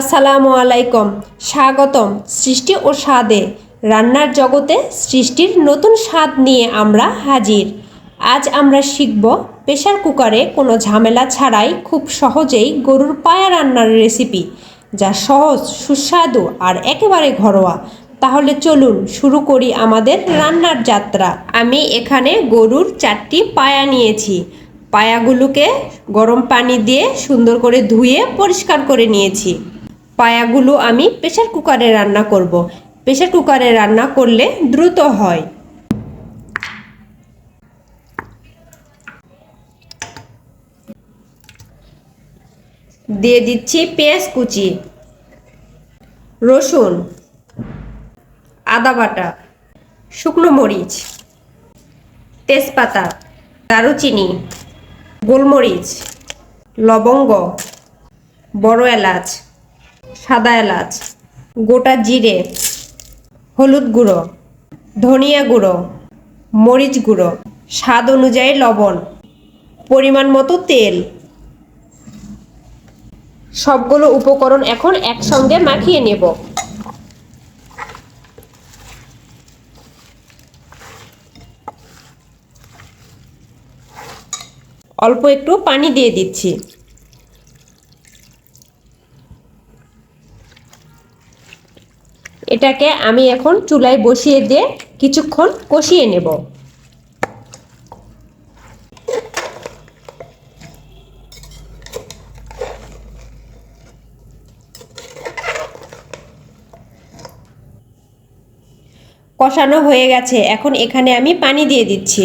আসসালামু আলাইকুম। স্বাগতম সৃষ্টি ও স্বাদে। রান্নার জগতে সৃষ্টির নতুন স্বাদ নিয়ে আমরা হাজির। আজ আমরা শিখব প্রেশার কুকারে কোনো ঝামেলা ছাড়াই খুব সহজেই গরুর পায়া রান্নার রেসিপি, যা সহজ, সুস্বাদু আর একেবারে ঘরোয়া। তাহলে চলুন শুরু করি আমাদের রান্নার যাত্রা। আমি এখানে গরুর চারটি পায়া নিয়েছি। পায়াগুলোকে গরম পানি দিয়ে সুন্দর করে ধুয়ে পরিষ্কার করে নিয়েছি। পায়াগুলো আমি প্রেশার কুকারে রান্না করব। প্রেশার কুকারে রান্না করলে দ্রুত হয় দিয়ে দিচ্ছি পেঁয়াজ কুচি, রসুন, আদা বাটা, শুকনো মরিচ, তেজপাতা, দারুচিনি, গোলমরিচ, লবঙ্গ, বড় এলাচ সাদা এলাচ, গোটা জিরে, হলুদ গুঁড়ো, ধনিয়া গুঁড়ো, মরিচ গুঁড়ো, স্বাদ অনুযায়ী লবণ, পরিমাণ মতো তেল। সবগুলো উপকরণ এখন একসঙ্গে মাখিয়ে নেব। অল্প একটু পানি দিয়ে দিচ্ছি। এটাকে আমি এখন চুলায় বসিয়ে দিয়ে কিছুক্ষণ কষিয়ে নেব। কষানো হয়ে গেছে। এখন এখানে আমি পানি দিয়ে দিচ্ছি।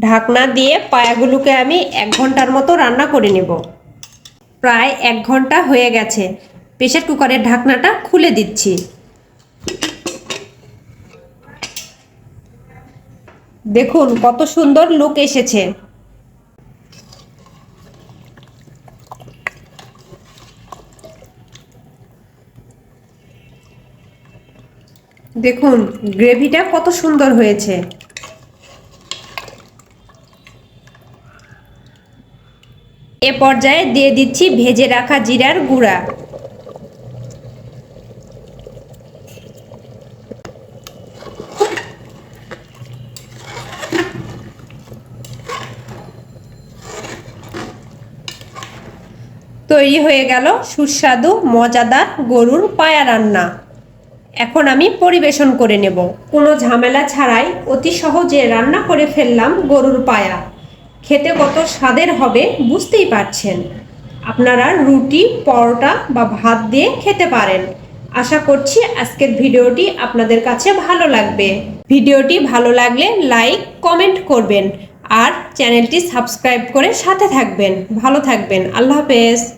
ঢাকনা দিয়ে পায়াগুলোকে আমি এক ঘণ্টার মতো রান্না করে নেব। প্রায় এক ঘণ্টা হয়ে গেছে। প্রেশার কুকারের ঢাকনাটা খুলে দিচ্ছি। দেখুন, কত সুন্দর লুক এসেছে। দেখুন গ্রেভিটা কত সুন্দর হয়েছে। এ পর্যায়ে দিয়ে দিচ্ছি ভেজে রাখা জিরার গুঁড়া। তৈরি হয়ে গেল সুস্বাদু, মজাদার গরুর পায়া রান্না। এখন আমি পরিবেশন করে নেব। কোনো ঝামেলা ছাড়াই অতি সহজে রান্না করে ফেললাম গরুর পায়া। খেতে কত স্বাদের হবে বুঝতেই পারছেন। আপনারা রুটি, পরোটা বা ভাত দিয়ে খেতে পারেন। আশা করছি আজকের ভিডিওটি আপনাদের কাছে ভালো লাগবে। ভিডিওটি ভালো লাগলে লাইক, কমেন্ট করবেন আর চ্যানেলটি সাবস্ক্রাইব করে সাথে থাকবেন। ভালো থাকবেন। আল্লাহ হাফেজ।